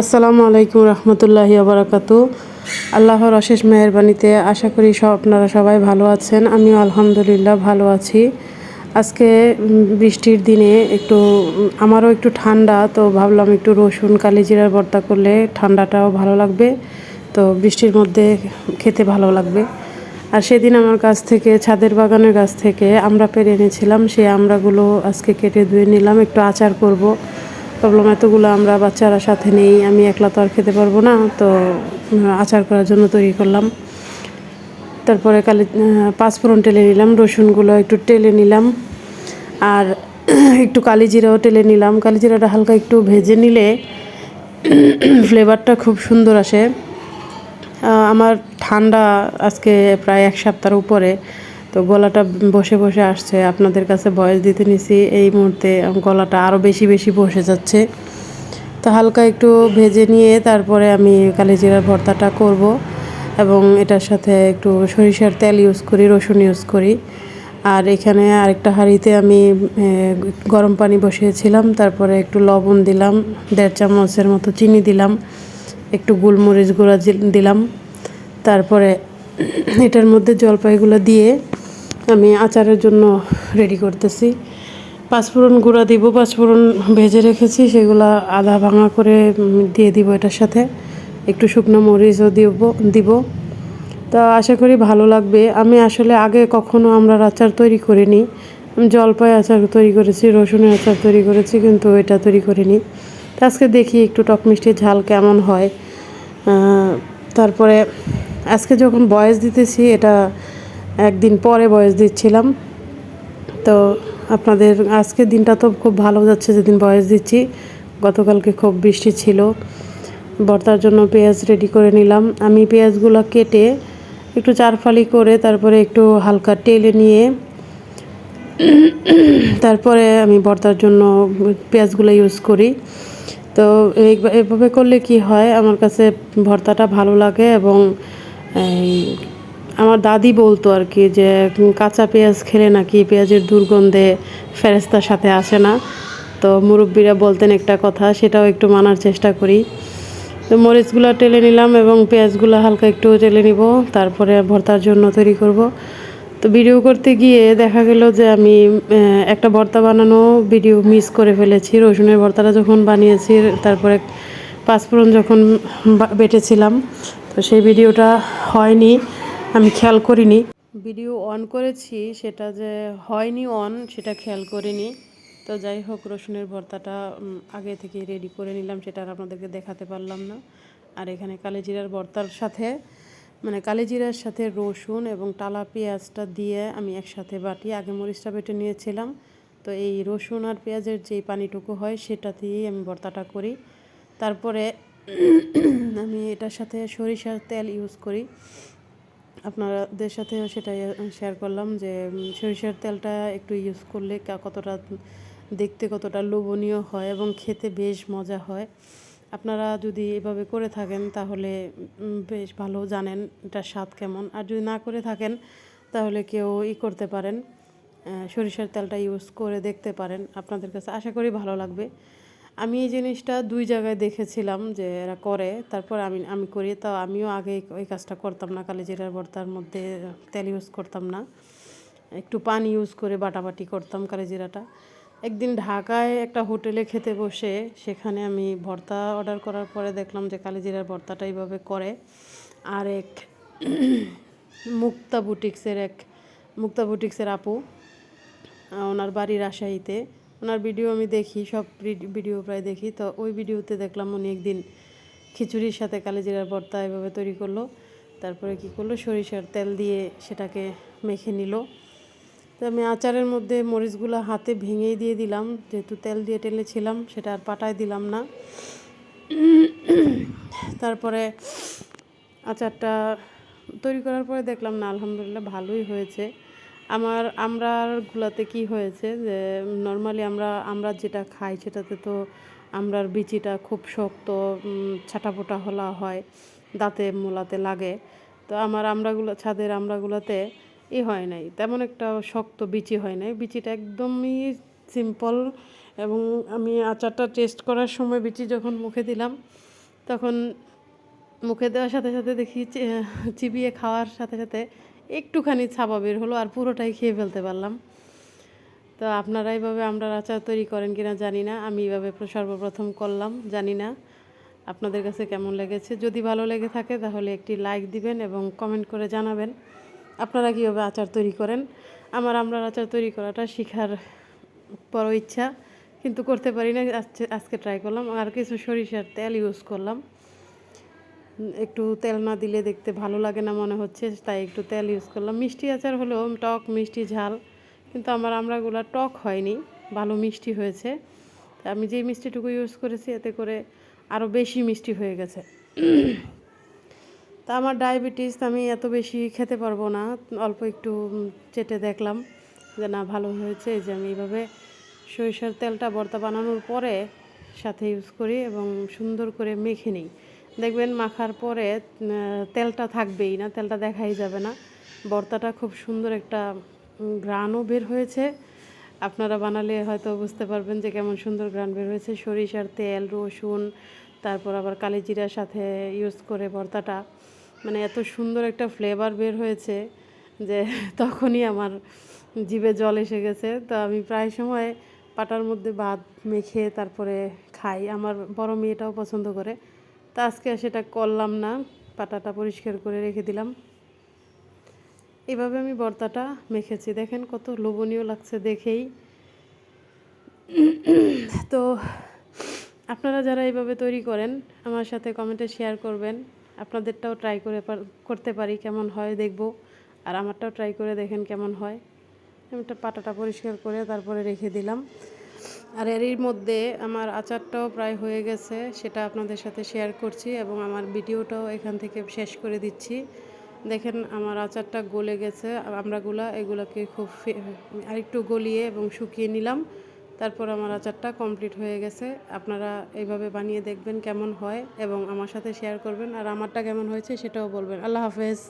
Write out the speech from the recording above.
আসসালামু আলাইকুম রহমতুল্লাহি আবরাকাতু। আল্লাহর অশেষ মেহরবানিতে আশা করি সব আপনারা সবাই ভালো আছেন। আমিও আলহামদুলিল্লাহ ভালো আছি। আজকে বৃষ্টির দিনে একটু, আমারও একটু ঠান্ডা, তো ভাবলাম একটু রসুন, কালিজিরার ভর্তা করলে ঠান্ডাটাও ভালো লাগবে। তো বৃষ্টির মধ্যে খেতে ভালো লাগবে। আর সেদিন আমার কাছ থেকে, ছাদের বাগানের গাছ থেকে আমরা পেরে এনেছিলাম। সেই আমরাগুলো আজকে কেটে ধুয়ে নিলাম। একটু আচার করব। ভাবলাম এতগুলো আমরা বাচ্চারা সাথে নেই, আমি একলা তো আর খেতে পারব না, তো আচার করার জন্য তৈরি করলাম। তারপরে কালি পাঁচফোড়ন টেলে নিলাম, রসুনগুলো একটু টেলে নিলাম, আর একটু কালি জিরাও টেলে নিলাম। কালি জিরাটা হালকা একটু ভেজে নিলে ফ্লেভারটা খুব সুন্দর আসে। আমার ঠান্ডা আজকে প্রায় এক সপ্তাহের উপরে তো গলাটা বসে বসে আসছে। আপনাদের কাছে বয়স দিতে নিছি, এই মুহূর্তে গলাটা আরও বেশি বেশি বসে যাচ্ছে। তো হালকা একটু ভেজে নিয়ে তারপরে আমি কালিজিরার ভর্তাটা করব এবং এটার সাথে একটু সরিষার তেল ইউজ করি, রসুন ইউজ করি। আর এখানে আরেকটা হাঁড়িতে আমি গরম পানি বসিয়েছিলাম, তারপরে একটু লবণ দিলাম, দেড় চামচের মতো চিনি দিলাম, একটু গোলমরিচ গুঁড়া দিলাম। তারপরে এটার মধ্যে জলপাইগুলো দিয়ে আমি আচারের জন্য রেডি করতেছি। পাঁচফোড়ন গুঁড়া দিব পাঁচফোড়ন ভেজে রেখেছি, সেগুলা আধা ভাঙা করে দিয়ে দিব এটার সাথে। একটু শুকনো মরিচও দিব দিব। তা আশা করি ভালো লাগবে। আমি আসলে আগে কখনো আমরা আচার তৈরি করিনি। জলপাই আচার তৈরি করেছি, রসুনের আচার তৈরি করেছি, কিন্তু এটা তৈরি করিনি। তা আজকে দেখি একটু টক মিষ্টি ঝাল কেমন হয়। তারপরে আজকে যখন বয়স দিতেছি, এটা একদিন পরে বয়স দিচ্ছিলাম। তো আপনাদের আজকের দিনটা তো খুব ভালো যাচ্ছে যেদিন বয়স দিচ্ছি। গতকালকে খুব বৃষ্টি ছিল। ভর্তার জন্য পেঁয়াজ রেডি করে নিলাম। আমি পেঁয়াজগুলো কেটে একটু চারফালি করে তারপরে একটু হালকা টেলে নিয়ে তারপরে আমি ভর্তার জন্য পেঁয়াজগুলো ইউজ করি। তো এই- এভাবে করলে কি হয়? আমার কাছে ভর্তাটা ভালো লাগে এবং আমার দাদি বলতো আর কি যে কাঁচা পেঁয়াজ খেলে নাকি পেঁয়াজের দুর্গন্ধে ফেরেস্তার সাথে আসে না? তো মুরব্বীরা বলতেন একটা কথা, সেটাও একটু মানার চেষ্টা করি। তো মরিচগুলো টেলে নিলাম এবং পেঁয়াজগুলো হালকা একটু টেলে নিব, তারপরে ভর্তার জন্য তৈরি করব। তো ভিডিও করতে গিয়ে দেখা গেল যে, আমি একটা ভর্তা বানানো ভিডিও মিস করে ফেলেছি। রসুনের ভর্তাটা যখন বানিয়েছি, তারপরে পাঁচফোড়ন যখন বেটেছিলাম, তো সেই ভিডিওটা হয়নি। আমি খেয়াল করিনি। ভিডিও অন করেছি, সেটা যে হয়নি অন, সেটা খেয়াল করিনি। তো যাই হোক, রসুনের ভর্তাটা আগে থেকে রেডি করে নিলাম, সেটা আর আপনাদেরকে দেখাতে পারলাম না। আর এখানে কালিজিরার ভর্তার সাথে মানে কালিজিরার সাথে রসুন এবং টালা পেঁয়াজটা দিয়ে আমি একসাথে বাটি, আগে মরিচটা বেটে নিয়েছিলাম। তো এই রসুন আর পেঁয়াজের যেই পানিটুকু হয়, সেটা দিয়েই আমি ভর্তাটা করি। তারপরে আমি এটার সাথে সরিষার তেল ইউজ করি। আপনাদের সাথে সেটাই শেয়ার করলাম যে সরিষার তেলটা একটু ইউজ করলে কতটা দেখতে কতটা লোভনীয় হয় এবং খেতে বেশ মজা হয়। আপনারা যদি এভাবে করে থাকেন তাহলে বেশ ভালো জানেন এটার স্বাদ কেমন। আর যদি না করে থাকেন তাহলে কেউ ই করতে পারেন সরিষার তেলটা ইউজ করে দেখতে পারেন। আপনাদের কাছে আশা করি ভালো লাগবে। আমি এই জিনিসটা দুই জায়গায় দেখেছিলাম যে এরা করে। তারপর আমি আমি করি, তো আমিও আগে ওই কাজটা করতাম না, কালি জিরার ভর্তার মধ্যে তেল ইউজ করতাম না। একটু পানি ইউজ করে বাটাবাটি করতাম কালি জিরাটা। একদিন ঢাকায় একটা হোটেলে খেতে বসে, সেখানে আমি ভর্তা অর্ডার করার পরে দেখলাম যে কালি জিরার ভর্তাটা এইভাবে করে। আর এক মুক্তা বুটিক্সের এক, মুক্তা বুটিক্সের আপু ওনার বাড়ি রাজশাহীতে। ওনার ভিডিও আমি দেখি, সব ভিডিও প্রায় দেখি। তো ওই ভিডিওতে দেখলাম উনি একদিন খিচুড়ির সাথে কালিজিরার ভর্তা এভাবে তৈরি করল। তারপরে কি করল? সরিষার তেল দিয়ে সেটাকে মেখে নিল। তো আমি আচারের মধ্যে মরিচগুলো হাতে ভেঙেই দিয়ে দিলাম। যেহেতু তেল দিয়ে টেলেছিলাম সেটা আর পাটায় দিলাম না। তারপরে আচারটা তৈরি করার পরে দেখলাম, না, আলহামদুলিল্লাহ ভালোই হয়েছে। আমার আমরারগুলাতে কি হয়েছে যে নর্মালি আমরা আমরা যেটা খাই সেটাতে তো আমরার বিচিটা খুব শক্ত ছাটাপোটা হলা হয়, দাঁতে মোলাতে লাগে। তো আমার আমড়াগুলো ছাদের আমড়াগুলোতে ই হয় নাই, তেমন একটা শক্ত বিচি হয় নাই। বিচিটা একদমই সিম্পল এবং আমি আচারটা টেস্ট করার সময় বিচি যখন মুখে দিলাম, তখন মুখে দেওয়ার সাথে সাথে দেখি চিবিয়ে খাওয়ার সাথে সাথে একটুখানি ছাপা বের হলো আর পুরোটাই খেয়ে ফেলতে পারলাম। তো আপনারা এইভাবে আমরা আচার তৈরি করেন কি না জানি না, আমি এইভাবে সর্বপ্রথম করলাম, জানি না। আপনাদের কাছে কেমন লেগেছে? যদি ভালো লেগে থাকে তাহলে একটি লাইক দিবেন এবং কমেন্ট করে জানাবেন আপনারা কীভাবে আচার তৈরি করেন। আমার আমরা আচার তৈরি করাটা শেখার বড় ইচ্ছা, কিন্তু করতে পারি না আজকে ট্রাই করলাম। আর কিছু সরিষার তেল ইউজ করলাম। একটু তেল না দিলে দেখতে ভালো লাগে না মনে হচ্ছে, তাই একটু তেল ইউজ করলাম। মিষ্টি আচার হলো টক মিষ্টি ঝাল, কিন্তু আমার আমরাগুলো টক হয়নি, ভালো মিষ্টি হয়েছে। আমি যেই মিষ্টিটুকু ইউজ করেছি, এতে করে আরও বেশি মিষ্টি হয়ে গেছে। তা আমার ডায়াবেটিস আমি এত বেশি খেতে পারব না, অল্প একটু চেটে দেখলাম যে না, ভালো হয়েছে যে আমি এইভাবে সরিষার তেলটা ভর্তা বানানোর পরে সাথে ইউজ করি এবং সুন্দর করে মেখে নিই। দেখবেন মাখার পরে তেলটা থাকবেই না, তেলটা দেখাই যাবে না। ভর্তাটা খুব সুন্দর একটা ঘ্রাণও বের হয়েছে। আপনারা বানালে হয়তো বুঝতে পারবেন যে কেমন সুন্দর ঘ্রাণ বের হয়েছে। সরিষার তেল, রসুন, তারপর আবার কালি জিরার সাথে ইউজ করে ভর্তাটা মানে এত সুন্দর একটা ফ্লেভার বের হয়েছে যে তখনই আমার জিভে জল এসে গেছে। তো আমি প্রায় সময় পাটার মধ্যে ভাত মেখে তারপরে খাই। আমার বড় মেয়েটাও পছন্দ করে। তা আজকে সেটা করলাম না। পাটাটা পরিষ্কার করে রেখে দিলাম। এভাবে আমি বর্তাটা মেখেছি। দেখেন কত লোভনীয় লাগছে দেখেই। তো আপনারা যারা এইভাবে তৈরি করেন, আমার সাথে কমেন্টে শেয়ার করবেন। আপনাদেরটাও ট্রাই করে করতে পারি কেমন হয় দেখব। আর আমারটাও ট্রাই করে দেখেন কেমন হয়। আমি একটা পাটাটা পরিষ্কার করে তারপরে রেখে দিলাম। আর এরই মধ্যে আমার আচারটাও প্রায় হয়ে গেছে, সেটা আপনাদের সাথে শেয়ার করছি এবং আমার ভিডিওটাও এখান থেকে শেষ করে দিচ্ছি। দেখেন আমার আচারটা গলে গেছে, আমরাগুলা এগুলোকে খুব আরেকটু গলিয়ে এবং শুকিয়ে নিলাম। তারপর আমার আচারটা কমপ্লিট হয়ে গেছে। আপনারা এইভাবে বানিয়ে দেখবেন কেমন হয় এবং আমার সাথে শেয়ার করবেন। আর আমারটা কেমন হয়েছে সেটাও বলবেন। আল্লাহ হাফেজ।